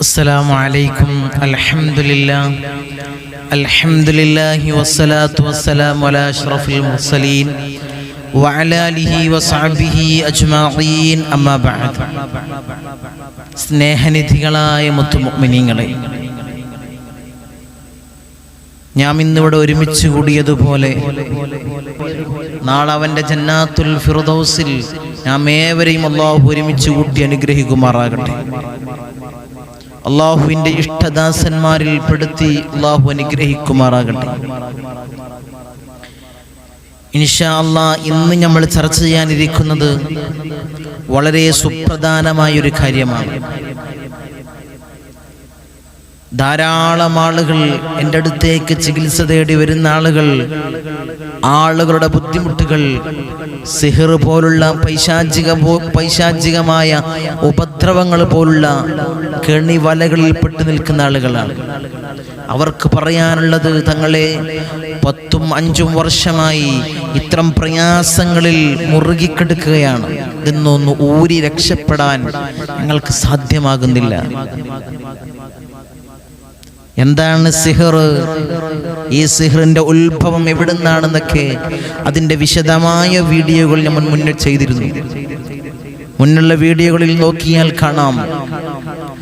السلام عليكم الحمد لله الحمد لله والصلاة والسلام على أشرف المرسلين وعلى آله وصحبه أجمعين أما بعد സ്നേഹനിധികളായ മുത്തുമുഅ്മിനീങ്ങളെ ഞാൻ ഇന്നിവിടെ ഒരുമിച്ച് കൂടിയതുപോലെ നാളെ അവന്റെ ജന്നാത്തുൽ ഫിറുദൗസിൽ നാം ഏവരെയും അള്ളാഹു ഒരുമിച്ച് കൂട്ടി അനുഗ്രഹിക്കുമാറാകട്ടെ. അള്ളാഹുവിന്റെ ഇഷ്ടദാസന്മാരിൽ പെടുത്തി അള്ളാഹു അനുഗ്രഹിക്കുമാറാകട്ടെ. ഇൻഷാ അള്ളാ ഇന്ന് നമ്മൾ ചർച്ച ചെയ്യാനിരിക്കുന്നത് വളരെ സുപ്രധാനമായൊരു കാര്യമാണ്. ധാരാളം ആളുകൾ എന്റെ അടുത്തേക്ക് ചികിത്സ തേടി വരുന്ന ആളുകൾ ആളുകളുടെ ബുദ്ധിമുട്ടുകൾ സിഹിർ പോലുള്ള പൈശാചിക പൈശാചികമായ ഉപദ്രവങ്ങൾ പോലുള്ള കെണിവലകളിൽ പെട്ടു നിൽക്കുന്ന ആളുകളാണ്. അവർക്ക് പറയാനുള്ളത് തങ്ങളെ പത്തും അഞ്ചും വർഷമായി ഇത്തരം പ്രയാസങ്ങളിൽ മുറുകിക്കെടുക്കുകയാണ്. ഇതൊന്നൊന്ന് ഊരി രക്ഷപ്പെടാൻ ഞങ്ങൾക്ക് സാധ്യമാകുന്നില്ല. എന്താണ് സിഹർ? ഈ സിഹറിന്റെ ഉത്ഭവം എവിടുന്നാണെന്നൊക്കെ അതിന്റെ വിശദമായ വീഡിയോകൾ നമ്മൾ മുന്നിൽ ചെയ്തിരുന്നു. മുന്നുള്ള വീഡിയോകളിൽ നോക്കിയാൽ കാണാം.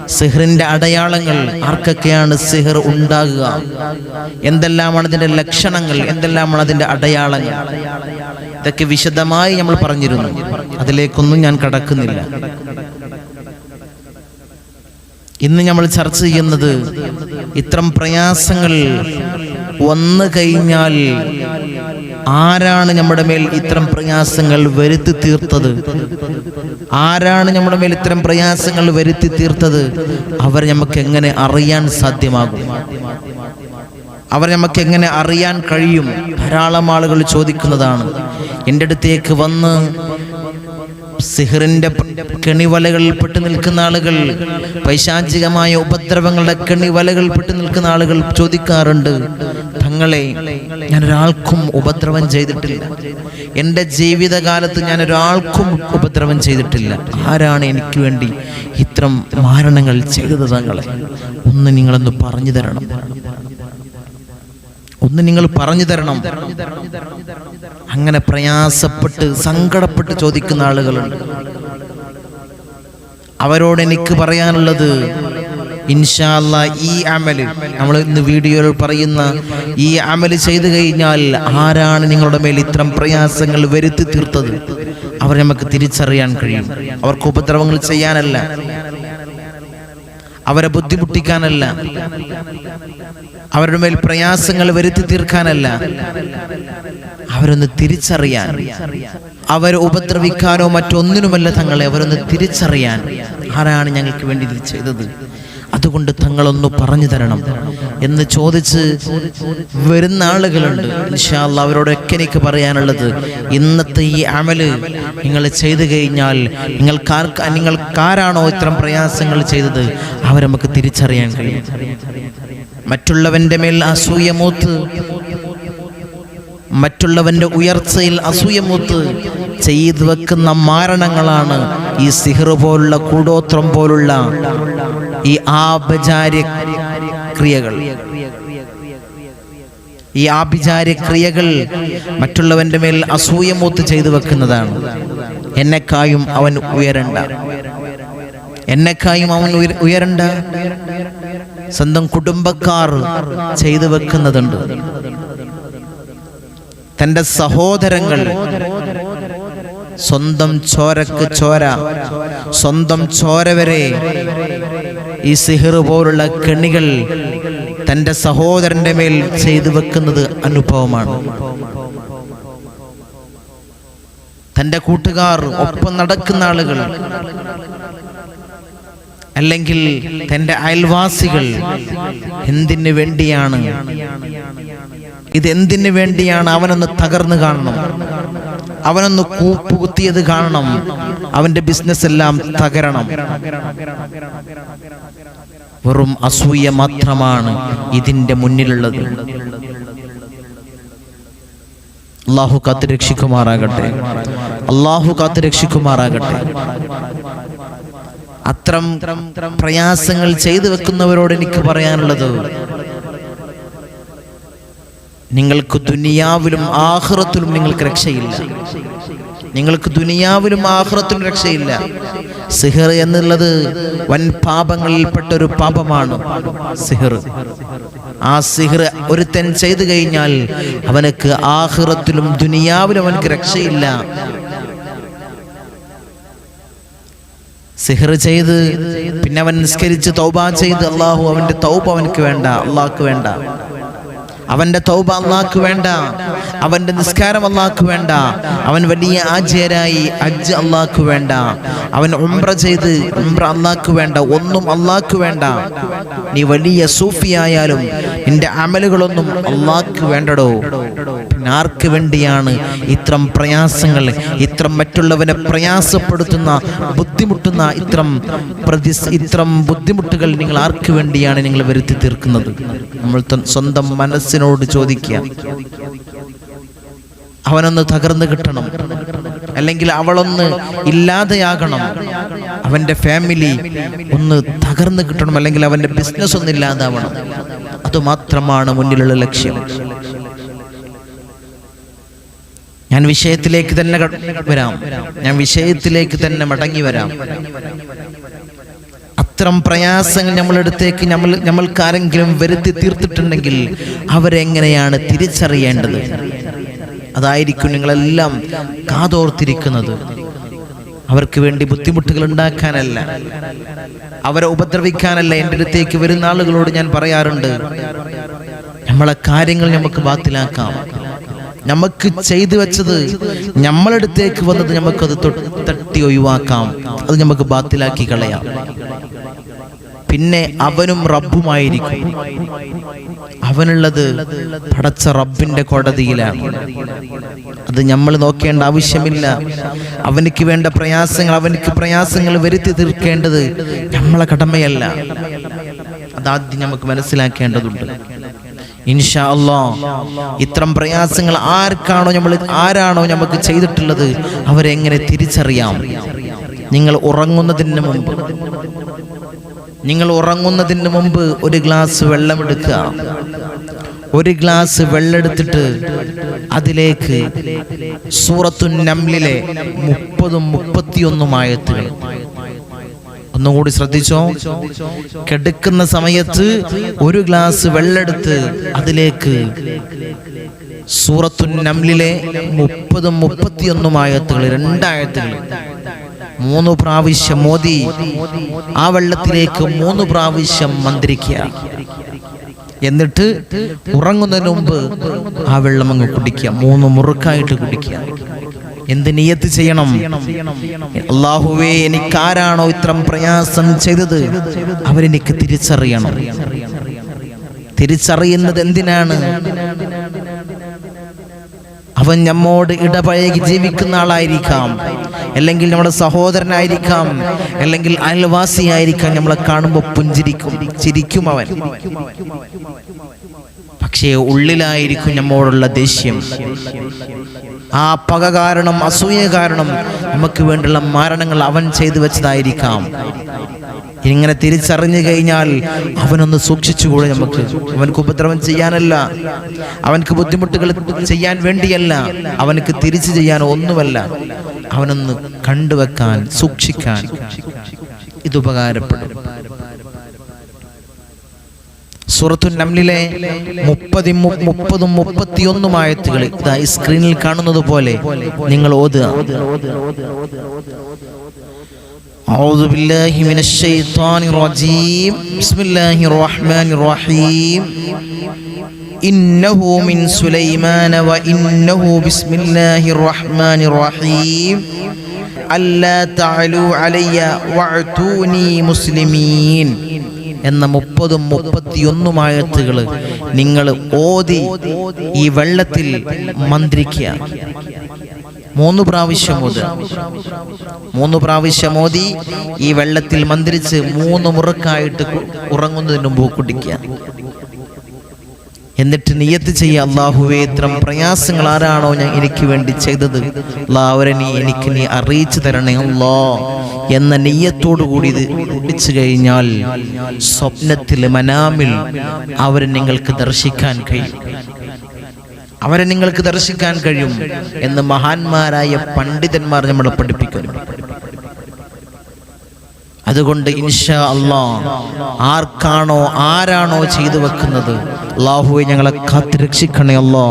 സിഹറിന്റെ അടയാളങ്ങൾ ആർക്കൊക്കെയാണ് സിഹർ ഉണ്ടാകുക? എന്തെല്ലാമാണ് അതിന്റെ ലക്ഷണങ്ങൾ? എന്തെല്ലാമാണ് അതിന്റെ അടയാളങ്ങൾ? ഇതൊക്കെ വിശദമായി നമ്മൾ പറഞ്ഞിരുന്നു. അതിലേക്കൊന്നും ഞാൻ കടക്കുന്നില്ല. ഇന്ന് നമ്മൾ ചർച്ച ചെയ്യുന്നത് ഇത്തരം പ്രയാസങ്ങൾ വന്നു കഴിഞ്ഞാൽ ആരാണ് നമ്മുടെ മേൽ ഇത്തരം പ്രയാസങ്ങൾ വരുത്തി തീർത്തത്? ആരാണ് നമ്മുടെ മേൽ ഇത്തരം പ്രയാസങ്ങൾ വരുത്തി തീർത്തത്? അവർ നമുക്ക് എങ്ങനെ അറിയാൻ സാധ്യമാകും? അവർ നമുക്ക് എങ്ങനെ അറിയാൻ കഴിയും? ധാരാളം ആളുകൾ ചോദിക്കുന്നതാണ്. എന്റെ അടുത്തേക്ക് വന്ന് സിഹറിന്റെ കെണിവലകളിൽ പെട്ട് നിൽക്കുന്ന ആളുകൾ പൈശാചികമായ ഉപദ്രവങ്ങളുടെ കെണിവലകളിൽ പെട്ട് നിൽക്കുന്ന ആളുകൾ ചോദിക്കാറുണ്ട് തങ്ങളെ ഞാൻ ഒരാൾക്കും ഉപദ്രവം ചെയ്തിട്ടില്ല. എന്റെ ജീവിതകാലത്ത് ഞാൻ ഒരാൾക്കും ഉപദ്രവം ചെയ്തിട്ടില്ല. ആരാണ് എനിക്ക് വേണ്ടി ഇത്തരം മാരണങ്ങൾ ചെയ്തത് തങ്ങളെ? ഒന്ന് നിങ്ങളൊന്ന് പറഞ്ഞു തരണം. ഒന്ന് നിങ്ങൾ പറഞ്ഞു തരണം. അങ്ങനെ പ്രയാസപ്പെട്ട് സങ്കടപ്പെട്ട് ചോദിക്കുന്ന ആളുകളുണ്ട്. അവരോട് എനിക്ക് പറയാനുള്ളത് ഇൻഷാല്ല ഈ അമൽ നമ്മൾ ഇന്ന് വീഡിയോയിൽ പറയുന്ന ഈ അമൽ ചെയ്തു കഴിഞ്ഞാൽ ആരാണ് നിങ്ങളുടെ മേൽ ഇത്തരം പ്രയാസങ്ങൾ വരുത്തി തീർത്തത്? അവർ നമുക്ക് തിരിച്ചറിയാൻ കഴിയും. അവർക്ക് ഉപദ്രവങ്ങൾ ചെയ്യാനല്ല. അവരെ ബുദ്ധിമുട്ടിക്കാനല്ല. അവരുടെ മേൽ പ്രയാസങ്ങൾ വരുത്തി തീർക്കാനല്ല. അവരൊന്ന് തിരിച്ചറിയാൻ. അവരെ ഉപദ്രവിക്കാനോ മറ്റൊന്നിനുമല്ല തങ്ങളെ അവരൊന്ന് തിരിച്ചറിയാൻ. ആരാണ് ഞങ്ങൾക്ക് വേണ്ടി ഇത് ചെയ്തത്? അതുകൊണ്ട് തങ്ങളൊന്ന് പറഞ്ഞു തരണം എന്ന് ചോദിച്ച് വരുന്ന ആളുകളുണ്ട്. ഇൻഷാല്ല അവരോടൊക്കെ എനിക്ക് പറയാനുള്ളത് ഇന്നത്തെ ഈ അമൽ നിങ്ങൾ ചെയ്തു കഴിഞ്ഞാൽ നിങ്ങൾക്കാർക്ക് നിങ്ങൾക്കാരാണോ ഇത്തരം പ്രയാസങ്ങൾ ചെയ്തത്? അവരെ നമുക്ക് തിരിച്ചറിയാൻ കഴിയും. മറ്റുള്ളവന്റെ മേൽ അസൂയമൂത്ത് മറ്റുള്ളവന്റെ ഉയർച്ചയിൽ അസൂയമൂത്ത് ചെയ്തു വെക്കുന്ന മാരണങ്ങളാണ് ഈ സിഹർ പോലുള്ള കൂടോത്രം പോലുള്ള ഈ ആപചാര്യ ക്രിയകൾ. ഈ ആഭിചാര്യ ക്രിയകൾ മറ്റുള്ളവന്റെ മേൽ അസൂയമൂത്ത് ചെയ്തു വെക്കുന്നതാണ്. എന്നെക്കായും അവൻ ഉയരണ്ട. എന്നെക്കായും അവൻ ഉയരണ്ട. സ്വന്തം കുടുംബക്കാർ ചെയ്തു വെക്കുന്നതുണ്ട്. തന്റെ സഹോദരങ്ങൾ സ്വന്തം ചോരക്ക് ചോര സ്വന്തം ചോര വരെ ഈ സിഹിർ പോലുള്ള കെണികൾ തന്റെ സഹോദരന്റെ മേൽ ചെയ്തു വെക്കുന്നത് അനുഭവമാണ്. തന്റെ കൂട്ടുകാർ ഒപ്പം നടക്കുന്ന ആളുകൾ അല്ലെങ്കിൽ തന്റെ അയൽവാസികൾ എന്തിനു വേണ്ടിയാണ്? ഇത് എന്തിനു വേണ്ടിയാണ് അവനൊന്ന് തകർന്നു കാണണം? അവനൊന്ന് കൂപ്പുകുത്തിയത് കാണണം? അവന്റെ ബിസിനസ് എല്ലാം തകരണം? വെറും അസൂയ മാത്രമാണ് ഇതിന്റെ മുന്നിലുള്ളത്. അള്ളാഹു കാത്ത് രക്ഷിക്കുമാറാകട്ടെ. അള്ളാഹു കാത്ത് രക്ഷിക്കുമാറാകട്ടെ. അത്രം പ്രയാസങ്ങൾ ചെയ്തു വെക്കുന്നവരോട് എനിക്ക് പറയാനുള്ളത് നിങ്ങൾക്ക് ദുനിയാവിലും ആഹ്റത്തിലും നിങ്ങൾക്ക് രക്ഷയില്ല. നിങ്ങൾക്ക് ദുനിയാവിലും ആഹ്റത്തിനും രക്ഷയില്ല. സിഹർ എന്നുള്ളത് വൻ പാപങ്ങളിൽപ്പെട്ട ഒരു പാപമാണ് സിഹർ. ആ സിഹർ ഒരുത്തൻ ചെയ്തു കഴിഞ്ഞാൽ അവനക്ക് ആഹ്റത്തിലും ദുനിയാവിലും അവനക്ക് രക്ഷയില്ല. സിഹർ ചെയ്ത് പിന്നെ അവൻ നിസ്കരിച്ച് തൗബ ചെയ്ത് അള്ളാഹു അവന്റെ തൗബ അവനക്ക് വേണ്ട അള്ളാഹ്ക്ക് വേണ്ട. അവന്റെ തൗബ അള്ളാഹ്ക്ക് വേണ്ട അവന്റെ നിസ്കാരം അള്ളാഹ്ക്ക് വേണ്ട അവൻ വലിയ ആചേരായി അജ്ജ് അള്ളാഹ്ക്ക് വേണ്ട അവൻ ഉംറ ചെയ്ത് ഉംറ അള്ളാഹ്ക്ക് വേണ്ട ഒന്നും അള്ളാഹ്ക്ക് വേണ്ട. നീ വലിയ സൂഫിയായാലും നിന്റെ അമലുകളൊന്നും അള്ളാഹ്ക്ക് വേണ്ടടോ. ആർക്ക് വേണ്ടിയാണ് ഇത്രം പ്രയാസങ്ങൾ ഇത്രം മറ്റുള്ളവനെ പ്രയാസപ്പെടുത്തുന്ന ബുദ്ധിമുട്ടുന്ന ഇത്രം പ്രതി ഇത്രം ബുദ്ധിമുട്ടുകൾ നിങ്ങൾ ആർക്ക് വേണ്ടിയാണ് നിങ്ങൾ വരുത്തി തീർക്കുന്നത് നമ്മൾ സ്വന്തം മനസ്സിനോട് ചോദിക്കുക. അവനൊന്ന് തകർന്നു കിട്ടണം. അല്ലെങ്കിൽ അവളൊന്ന് ഇല്ലാതെയാകണം. അവന്റെ ഫാമിലി ഒന്ന് തകർന്നു കിട്ടണം. അല്ലെങ്കിൽ അവന്റെ ബിസിനസ് ഒന്ന് ഇല്ലാതാവണം. അതുമാത്രമാണ് മുന്നിലുള്ള ലക്ഷ്യം. ഞാൻ വിഷയത്തിലേക്ക് തന്നെ വരാം. ഞാൻ വിഷയത്തിലേക്ക് തന്നെ മടങ്ങി വരാം. അത്തരം പ്രയാസങ്ങൾ നമ്മളെടുത്തേക്ക് നമ്മൾ നമ്മൾക്ക് ആരെങ്കിലും വരുത്തി തീർത്തിട്ടുണ്ടെങ്കിൽ അവരെങ്ങനെയാണ് തിരിച്ചറിയേണ്ടത്? അതായിരിക്കും നിങ്ങളെല്ലാം കാതോർത്തിരിക്കുന്നത്. അവർക്ക് വേണ്ടി ബുദ്ധിമുട്ടുകൾ ഉണ്ടാക്കാനല്ല. അവരെ ഉപദ്രവിക്കാനല്ല എന്റെ അടുത്തേക്ക് വരുന്ന ആളുകളോട് ഞാൻ പറയാറുണ്ട് നമ്മളെ കാര്യങ്ങൾ നമുക്ക് ബാത്തിലാക്കാം. നമുക്ക് ചെയ്തു വെച്ചത് നമ്മളടുത്തേക്ക് വന്നത് അത് തട്ടി ഒഴിവാക്കാം. അത് നമുക്ക് ബാത്തിലാക്കി കളയാം. പിന്നെ അവനും റബ്ബുമായിരിക്കും. അവനുള്ളത് പടച്ച റബ്ബിന്റെ കോടതിയിലാണ്. അത് നമ്മൾ നോക്കേണ്ട ആവശ്യമില്ല. അവനിക്ക് വേണ്ട പ്രയാസങ്ങൾ അവനിക്ക് പ്രയാസങ്ങൾ വരുത്തി തീർക്കേണ്ടത് നമ്മളെ കടമയല്ല. അതാദ്യം നമുക്ക് മനസ്സിലാക്കേണ്ടതുണ്ട്. ഇൻഷാ അല്ലാ ഇത്തരം പ്രയാസങ്ങൾ ആർക്കാണോ നമ്മൾ ആരാണോ നമുക്ക് ചെയ്തിട്ടുള്ളത്? അവരെങ്ങനെ തിരിച്ചറിയാം? നിങ്ങൾ ഉറങ്ങുന്നതിന് മുമ്പ്. നിങ്ങൾ ഉറങ്ങുന്നതിന് മുമ്പ് ഒരു ഗ്ലാസ് വെള്ളം എടുക്കുക. ഒരു ഗ്ലാസ് വെള്ളം എടുത്തിട്ട് അതിലേക്ക് സൂറത്തു നംലിലെ മുപ്പതും മുപ്പത്തിയൊന്നും ആയത്തുകൾ ഒന്നുകൂടി ശ്രദ്ധിച്ചോ? കിടക്കുന്ന സമയത്ത് ഒരു ഗ്ലാസ് വെള്ളെടുത്ത് അതിലേക്ക് സൂറത്തു നംലിലെ മുപ്പതും മുപ്പത്തിയൊന്നും ആയത്തുകൾ രണ്ടായത്തുകൾ. മൂന്ന് പ്രാവശ്യം മോദി ആ വെള്ളത്തിലേക്ക് മൂന്ന് പ്രാവശ്യം മന്ത്രിക്കുക. എന്നിട്ട് ഉറങ്ങുന്നതിന് മുമ്പ് ആ വെള്ളം അങ്ങ് കുടിക്കുക. മൂന്ന് മുറുക്കായിട്ട് കുടിക്കുക. എന്ത് നിയത്ത് ചെയ്യണം? അള്ളാഹുവേ എനിക്കാരാണോ ഇത്രം പ്രയാസം ചെയ്തത്? അവരെനിക്ക് തിരിച്ചറിയണം. തിരിച്ചറിയുന്നത് എന്തിനാണ്? അവൻ നമ്മോട് ഇടപഴകി ജീവിക്കുന്ന ആളായിരിക്കാം. അല്ലെങ്കിൽ നമ്മുടെ സഹോദരനായിരിക്കാം. അല്ലെങ്കിൽ അയൽവാസിയായിരിക്കാം. നമ്മളെ കാണുമ്പോൾ പുഞ്ചിരിക്കും ചിരിക്കും അവൻ. പക്ഷേ ഉള്ളിലായിരിക്കും നമ്മോടുള്ള ദേഷ്യം. ആ പക കാരണം അസൂയ കാരണം നമുക്ക് വേണ്ടിയുള്ള മരണങ്ങൾ അവൻ ചെയ്തു വെച്ചതായിരിക്കാം. ഇങ്ങനെ തിരിച്ചറിഞ്ഞു കഴിഞ്ഞാൽ അവനൊന്ന് സൂക്ഷിച്ചുകൂടെ നമുക്ക്. അവനക്ക് ഉപദ്രവം ചെയ്യാനല്ല. അവനക്ക് ബുദ്ധിമുട്ടുകൾ ചെയ്യാൻ വേണ്ടിയല്ല. അവനക്ക് തിരിച്ചു ചെയ്യാൻ ഒന്നുമല്ല. അവനൊന്ന് കണ്ടുവെക്കാൻ സൂക്ഷിക്കാൻ ഇത് ഉപകാരപ്പെടും. സൂറത്തു നംലിലെ മുപ്പതി മുപ്പതും മുപ്പത്തിയൊന്നും ആയത്തുകൾ ഇതാ ഈ സ്ക്രീനിൽ കാണുന്നത് പോലെ നിങ്ങൾ ഓതുക أعوذ بالله من الشيطان الرجيم بسم الله الرحمن الرحيم إنه من سليمان وإنه بسم الله الرحمن الرحيم ألا تعلوا علي واعتوني مسلمين എന്ന മുപ്പതും മുപ്പത്തിയൊന്നും ആയത്തുകൾ നിങ്ങൾ ഓതി ഈ വെള്ളത്തിൽ മന്ത്രിക്കുക. മൂന്ന് പ്രാവശ്യം ഓത്. മൂന്ന് പ്രാവശ്യം ഓതി ഈ വെള്ളത്തിൽ മന്ത്രിച്ച് മൂന്ന് മുറുക്കായിട്ട് ഉറങ്ങുന്നതിന് മുമ്പ് കുടിക്കുക. എന്നിട്ട് നിയത്ത് ചെയ്യുക അള്ളാഹുവേ ഇത്രം പ്രയാസങ്ങൾ ആരാണോ ഞാൻ എനിക്ക് വേണ്ടി ചെയ്തത്? അല്ലാഹുവേ നീ എനിക്ക് നീ അറിയിച്ചു തരണേ അല്ലോ. എന്ന നെയ്യത്തോടുകൂടി ഇത് കുടിച്ചു കഴിഞ്ഞാൽ സ്വപ്നത്തിൽ മനാമിൽ അവരെ നിങ്ങൾക്ക് ദർശിക്കാൻ കഴിയും. അവരെ നിങ്ങൾക്ക് ദർശിക്കാൻ കഴിയും എന്ന് മഹാന്മാരായ പണ്ഡിതന്മാർ നമ്മളെ പഠിപ്പിക്കുന്നു. അതുകൊണ്ട് ഇൻഷാ അള്ളാ ആർക്കാണോ ആരാണോ ചെയ്തു വെക്കുന്നത് അള്ളാഹുവെ ഞങ്ങളെ കാത്ത് രക്ഷിക്കണേ അല്ലോ.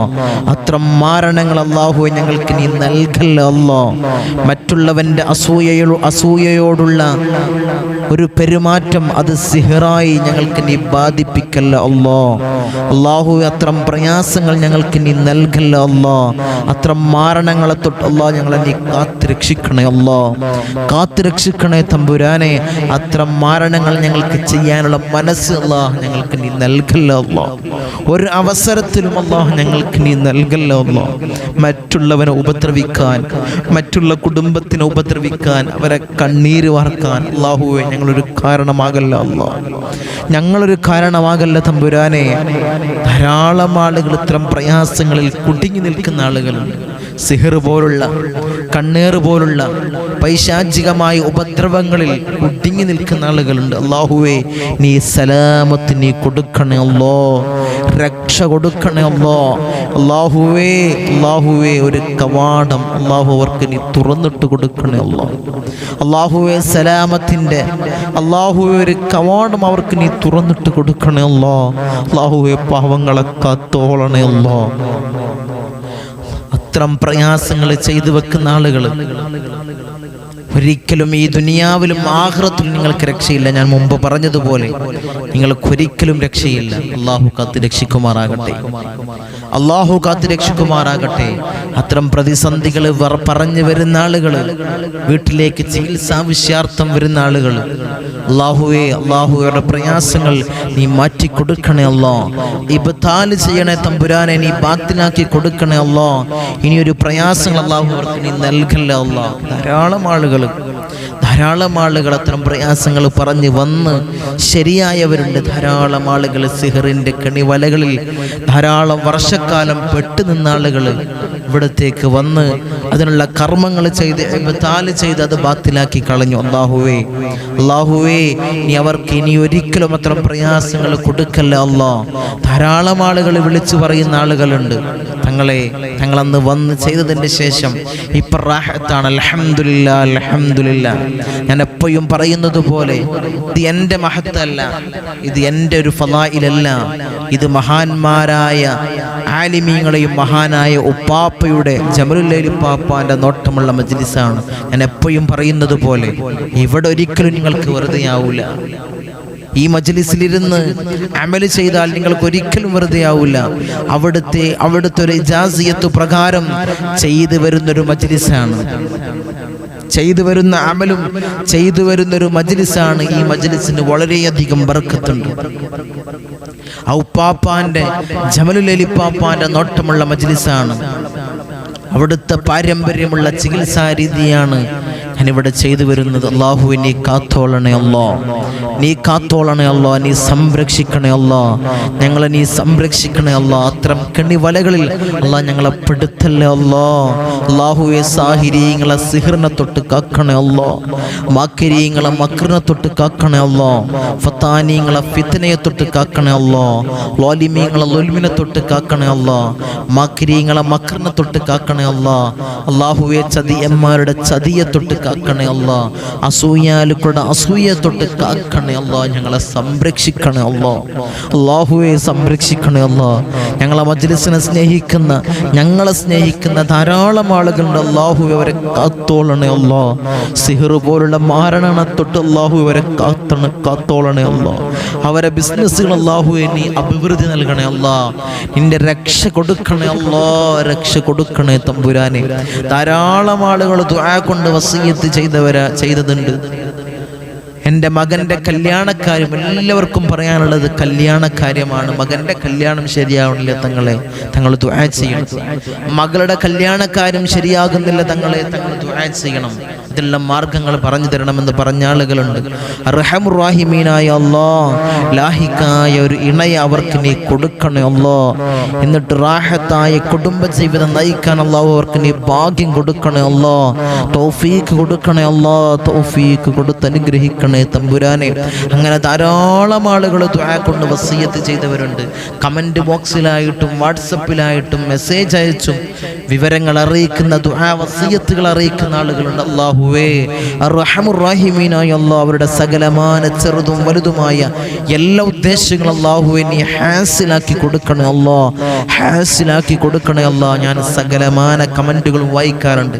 അത്ര മാരണങ്ങൾ അള്ളാഹുവെ ഞങ്ങൾക്ക് നീ നൽകല്ലോ അല്ലോ. മറ്റുള്ളവന്റെ അസൂയയോ അസൂയയോടുള്ള ഒരു പെരുമാറ്റം അത് സിഹറായി ഞങ്ങൾക്ക് നീ ബാധിപ്പിക്കല്ല അല്ലോ. അള്ളാഹു അത്രം പ്രയാസങ്ങൾ ഞങ്ങൾക്ക് നീ നൽകല്ല അല്ലോ. അത്രം മാരണങ്ങളെ തൊട്ട് അല്ലോ ഞങ്ങളെ നീ കാത്ത് രക്ഷിക്കണേ അല്ലോ. കാത്ത് രക്ഷിക്കണേ തമ്പുരാനെ അത്രം മാരണങ്ങൾ ഞങ്ങൾക്ക് ചെയ്യാനുള്ള മനസ്സ് അല്ലാ ഞങ്ങൾക്ക് നീ നൽകല്ലോ അല്ലോ. ഒരു അവസരത്തിലും അള്ളാഹു ഞങ്ങൾക്ക് നീ നൽകല്ലോ അല്ലോ മറ്റുള്ളവനെ ഉപദ്രവിക്കാൻ മറ്റുള്ള കുടുംബത്തിനെ ഉപദ്രവിക്കാൻ അവരെ കണ്ണീര് വാർക്കാൻ അള്ളാഹുവെ ഞങ്ങളൊരു കാരണമാകല്ല അല്ലോ ഞങ്ങളൊരു കാരണമാകല്ല തമ്പുരാനെ. ധാരാളം ആളുകൾ ഇത്തരം പ്രയാസങ്ങളിൽ കുടുങ്ങി നിൽക്കുന്ന ആളുകളുണ്ട് സിഹർ പോലുള്ള കണ്ണേർ പോലുള്ള പൈശാചികമായ ഉപദ്രവങ്ങളിൽ കുട്ടിങ്ങി നിൽക്കുന്ന ആളുകളുണ്ട്. അള്ളാഹുവേ നീ സലാമത്ത് നീ കൊടുക്കണേ അല്ലോ. രക്ഷ കൊടുക്കണേ അല്ലോ. അള്ളാഹുവേ അള്ളാഹുവേ ഒരു കവാടം അള്ളാഹു അവർക്ക് നീ തുറന്നിട്ട് കൊടുക്കണേ അല്ലോ. അള്ളാഹുവേ സലാമത്തിന്റെ അള്ളാഹുവേ ഒരു കവാടം അവർക്ക് നീ തുറന്നിട്ട് കൊടുക്കണേ അല്ലോ. അള്ളാഹുവേ പാവങ്ങളെ കാത്തോളണേ അല്ലോ. അത്രം പ്രയാസങ്ങൾ ചെയ്തു വെക്കുന്ന ആളുകൾ ഒരിക്കലും ഈ ദുനിയാവിലും ആഹ്റത്തിലും നിങ്ങൾക്ക് രക്ഷയില്ല. ഞാൻ മുമ്പ് പറഞ്ഞതുപോലെ നിങ്ങൾക്ക് ഒരിക്കലും രക്ഷയില്ല. അള്ളാഹു കാത്ത് രക്ഷിക്കുമാറാകട്ടെ. അള്ളാഹു കാത്ത് രക്ഷിക്കുമാറാകട്ടെ. അത്തരം പ്രതിസന്ധികൾ പറഞ്ഞു വരുന്ന ആളുകൾ വീട്ടിലേക്ക് ചികിത്സാവശ്യാർത്ഥം വരുന്ന ആളുകൾ അള്ളാഹുവെ അള്ളാഹുവയുടെ പ്രയാസങ്ങൾ നീ മാറ്റി കൊടുക്കണേ അല്ലോ. ഇബത്താൽ ചെയ്യണേ തമ്പുരാനെ നീ ബാത്തിലാക്കി കൊടുക്കണേ അല്ലോ. ഇനിയൊരു പ്രയാസങ്ങൾ അള്ളാഹു നീ നൽകല്ലേ അല്ലോ. ധാരാളം ആളുകൾ ധാരാളം ആളുകൾ അത്തരം പ്രയാസങ്ങൾ പറഞ്ഞ് വന്ന് ശരിയായവരുണ്ട്. ധാരാളം ആളുകൾ സിഹറിന്റെ കണിവലകളിൽ ധാരാളം വർഷക്കാലം പെട്ടു നിന്ന ആളുകൾ ഇവിടത്തേക്ക് വന്ന് അതിനുള്ള കർമ്മങ്ങൾ ചെയ്ത് താൽ ചെയ്ത് അത് ബാത്തിലാക്കി കളഞ്ഞു. അള്ളാഹുവേ അള്ളാഹുവേ നീ അവർക്ക് ഇനി ഒരിക്കലും അത്തരം പ്രയാസങ്ങൾ കൊടുക്കല്ല അല്ലാ. ധാരാളം ആളുകൾ വിളിച്ചു പറയുന്ന ആളുകളുണ്ട്. തങ്ങളെ തങ്ങളന്ന് വന്ന് ചെയ്തതിന്റെ ശേഷം ഇപ്പം അലഹമില്ല അലഹമുല്ല ഞാൻ എപ്പോഴും പറയുന്നത് പോലെ ഇത് എന്റെ മഹത്തല്ല ഇത് എന്റെ ഒരു ഫലായിലല്ല. ഇത് മഹാന്മാരായ ആലിമീങ്ങളെയും മഹാനായ ഉപ്പാപ്പയുടെ ജമലുല്ലേലിപ്പാപ്പാന്റെ നോട്ടമുള്ള മജ്ലിസാണ്. ഞാൻ എപ്പോഴും പറയുന്നത് പോലെ ഇവിടെ ഒരിക്കലും നിങ്ങൾക്ക് വെറുതെ ഈ മജ്ലിസിലിരുന്ന് അമൽ ചെയ്താൽ നിങ്ങൾക്ക് ഒരിക്കലും വെറുതെ ആവില്ല അവിടുത്തെ അവിടുത്തെ ഒരു ഇജാസിയത്ത് പ്രകാരം ചെയ്തു വരുന്നൊരു മജ്ലിസാണ്. ചെയ്തു വരുന്ന അമലും ചെയ്തു വരുന്നൊരു മജ്ലിസാണ് ഈ മജ്ലിസിന് വളരെയധികം ബർക്കത്തുണ്ട്. ഔപ്പാപ്പാന്റെ ജമലുലലിപ്പാപ്പാന്റെ നോട്ടമുള്ള മജ്ലിസാണ്. അവിടുത്തെ പാരമ്പര്യമുള്ള ചികിത്സാ രീതിയാണ് ഞാനിവിടെ ചെയ്തു വരുന്നത് അള്ളാഹു നീ കാത്തോളണേ അല്ലോ നീ കാത്തോളണേ അല്ലോ നീ സംരക്ഷിക്കണേ അല്ലോ ഞങ്ങളെ നീ സംരക്ഷിക്കണേ അല്ലോ അത്തരം കെണിവലകളിൽ അല്ലാ ഞങ്ങളെ പെടുത്തല്ലേ അല്ലോ അള്ളാഹുവെ സാഹിരീങ്ങളെ സിഹിറിനെ തൊട്ട് കാക്കണേ അല്ലോ മാക്കരിയങ്ങളെ മക്രിനെ തൊട്ട് കാക്കണേ അല്ലോ ഫത്താനിങ്ങളെ ഫിത്തനയെ തൊട്ട് കാക്കണേ അല്ലോ ലോലിമീങ്ങളെ ലൊൽമിനെ തൊട്ട് കാക്കണേ അല്ലോ മാക്കരിയങ്ങളെ മക്രിനെ തൊട്ട് കാക്കണേ അല്ലോ അള്ളാഹുവെ ചതിയന്മാരുടെ ചതിയെ തൊട്ട് കാക്കണേ അല്ല. അസൂയാലുക്കളുടെ അസൂയ തൊട്ട് കാക്കണേ അല്ല. ഞങ്ങളെ സംരക്ഷിക്കണേ അല്ല. അള്ളാഹുവെ സംരക്ഷിക്കണേ അല്ല. ഞങ്ങളെ മജ്ലിസിനെ സ്നേഹിക്കുന്ന ഞങ്ങളെ സ്നേഹിക്കുന്ന ധാരാളം ആളുകളുണ്ട്. അള്ളാഹു അവരെ കാത്തോളണേ അല്ല. സിഹർ പോലുള്ള മാരണ തൊട്ട് അള്ളാഹു അവരെ കാത്തണ കാത്തോളണേ അല്ല. അവരെ ബിസിനസ്സുകൾ അള്ളാഹു നീ അഭിവൃദ്ധി നൽകണേ അല്ല. നിന്റെ രക്ഷ കൊടുക്കണേ അല്ലോ. രക്ഷ കൊടുക്കണേ തമ്പുരാനെ. ധാരാളം ആളുകൾ കൊണ്ട് വസീയത്ത് ചെയ്തവരാ ചെയ്തതുണ്ട്. എന്റെ മകന്റെ കല്യാണക്കാര്യം എല്ലാവർക്കും പറയാനുള്ളത് കല്യാണക്കാര്യമാണ് മകന്റെ കല്യാണം ശരിയാവണില്ല തങ്ങളെ. തങ്ങൾ ദുആ ചെയ്യണം. മകളുടെ കല്യാണക്കാര്യം ശരിയാകുന്നില്ല തങ്ങളെ. തങ്ങൾ ദുആ ചെയ്യണം. ഇതെല്ലാം മാർഗങ്ങൾ പറഞ്ഞു തരണമെന്ന് പറഞ്ഞ ആളുകളുണ്ട്. റഹമുറാഹിമീനായ അല്ലോ ലാഹിക്കായ ഒരു ഇണയെ അവർക്ക് നീ കൊടുക്കണേ അല്ലോ എന്നിട്ട് റാഹത്തായ കുടുംബ ജീവിതം നയിക്കാൻ അല്ലാഹു അവർക്ക് നീ ഭാഗ്യം കൊടുക്കണേ അല്ലോ തോഫീക്ക് കൊടുക്കണേ അല്ലോ തോഫീക്ക് കൊടുത്ത് അനുഗ്രഹിക്കണേ തമ്പുരാനെ. അങ്ങനെ ധാരാളം ആളുകൾ ദുആ കൊണ്ട് വസീയത്ത് ചെയ്തവരുണ്ട്. കമന്റ് ബോക്സിലായിട്ടും വാട്സപ്പിലായിട്ടും മെസ്സേജ് അയച്ചും വിവരങ്ങൾ അറിയിക്കുന്ന ദുആ വസീയത്തുകൾ അറിയിക്കുന്ന ആളുകളുണ്ട്. അള്ളാഹുവേ അവരുടെ സകലമാന ചെറുതും വലുതുമായ എല്ലാ ഉദ്ദേശങ്ങളും അള്ളാഹുവെ നീ ഹാസിലാക്കി കൊടുക്കണേ അല്ലോ ഹാസിലാക്കി കൊടുക്കണേ അല്ലോ ഞാൻ സകലമാന കമന്റുകളും വായിക്കാറുണ്ട്.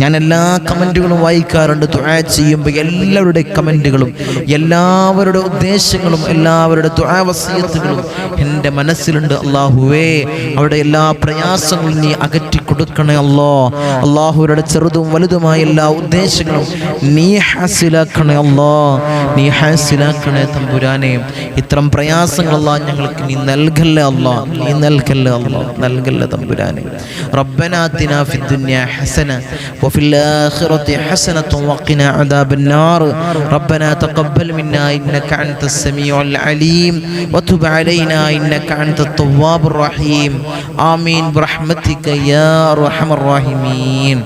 ഞാൻ എല്ലാ കമന്റുകളും വായിക്കാറുണ്ട്. ദുആ ചെയ്യുമ്പോൾ എല്ലാവരുടെ കമന്റുകളും എല്ലാവരുടെ ഉദ്ദേശങ്ങളും എല്ലാവരുടെ ദുആ വസീയത്തുകളും എന്റെ മനസ്സിലുണ്ട് അള്ളാഹുവേ അവരുടെ എല്ലാ പ്രയാസങ്ങളും നീ അകറ്റി കൊടുക്കണേ അല്ലോ അള്ളാഹുവരുടെ ചെറുതും വലുതുമായ എല്ലാ ഉദ്ദേശങ്ങളും നീ ഹാസിലാക്കണേ അല്ലോ നീ ഹാസിലാക്കണേ തമ്പുരാനെ ഇത്തരം പ്രയാസങ്ങളല്ല ഞങ്ങൾക്ക് നീ നൽകല്ലേ അല്ലോ നീ നൽകല്ലേ അല്ലോ നൽകല്ലേ തമ്പുരാനെ ربنا آتنا في الدنيا حسنة وفي الآخرة حسنة وقنا عذاب النار ربنا تقبل منا إنك أنت السميع العليم وتب علينا إنك أنت التواب الرحيم آمين برحمتك يا أرحم الراحمين